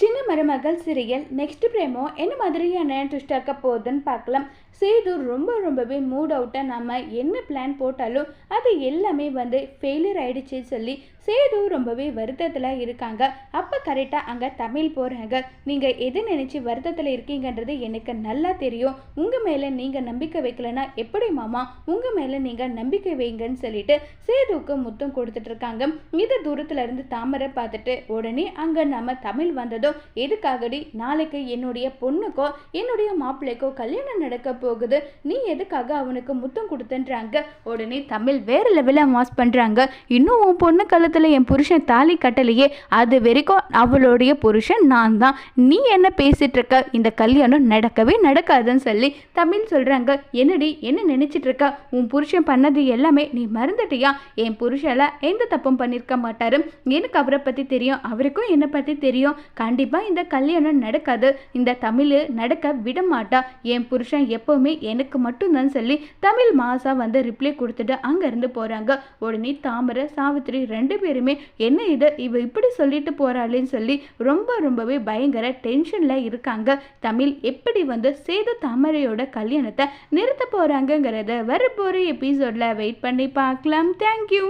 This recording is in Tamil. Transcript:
சின்ன மருமகள் சீரியல் நெக்ஸ்ட் பிரேமோ என்ன மாதிரியான ட்விஸ்ட் இருக்க போகுதுன்னு பார்க்கலாம். சேது ரொம்ப ரொம்பவே மூட் அவுட்டாக நம்ம என்ன பிளான் போட்டாலும் அது எல்லாமே வந்து ஃபெயிலியர் ஆயிடுச்சு சொல்லி சேது ரொம்பவே வருத்தத்தில் இருக்காங்க. அப்போ கரெக்டாக அங்கே தமிழ் போகிறாங்க நீங்கள் எது நினச்சி வருத்தத்தில் இருக்கீங்கன்றது எனக்கு நல்லா தெரியும். உங்கள் மேலே நீங்கள் நம்பிக்கை வைக்கலன்னா எப்படி மாமா? உங்கள் மேலே நீங்கள் நம்பிக்கை வைங்கன்னு சொல்லிட்டு சேதுவுக்கு முத்தம் கொடுத்துட்ருக்காங்க இது தூரத்துல இருந்து தாமரை பார்த்துட்டு உடனே அங்கே நம்ம தமிழ் வந்ததும் எதுக்காகடி? நாளைக்கு என்னுடைய பொண்ணுக்கோ என்னுடைய மாப்பிள்ளைக்கோ கல்யாணம் நடக்க போகுது. நீ எதுக்காக அவனுக்கு முத்தம் கொடுத்துன்றாங்க? உடனே தமிழ் வேற லெவலில் மாஸ் பண்ணுறாங்க இன்னும் உன் பொண்ணு காலத்தில் என் புருஷன் தாலி கட்டலையே. அது வரைக்கும் அவளுடைய புருஷன் நான் தான் நீ என்ன பேசிட்டு இருக்க இந்த கல்யாணம் நடக்கவே நடக்காதுன்னு சொல்லி தமிழ் சொல்கிறாங்க என்னடி? என்ன நினைச்சிட்டு இருக்க உன் புருஷன் பண்ணது எல்லாமே நீ மறந்துட்டியா? என் புருஷன்ல எந்த தப்பும் பண்ணியிருக்க மாட்டாரு. எனக்கு அவரை பற்றி தெரியும். அவருக்கும் என்னை பற்றி தெரியும். கண்டிப்பாக இந்த கல்யாணம் நடக்காது. இந்த தமிழ் நடக்க விட மாட்டா. என் புருஷன் எப்போவுமே எனக்கு மட்டும்தான் சொல்லி தமிழ் மாசா வந்து ரிப்ளை கொடுத்துட்டு அங்கேருந்து போகிறாங்க உடனே தாமரை சாவித்திரி ரெண்டு பேருமே என்ன இது? இவ இப்படி சொல்லிட்டு போகிறாளேன்னு சொல்லி ரொம்ப ரொம்பவே பயங்கர டென்ஷனில் இருக்காங்க. தமிழ் எப்படி வந்து சேது தாமரையோட கல்யாணத்தை நிறுத்த போகிறாங்கங்கிறத வரப்போகிற எபிசோடில் வெயிட் பண்ணி பார்க்கலாம். தேங்க்யூ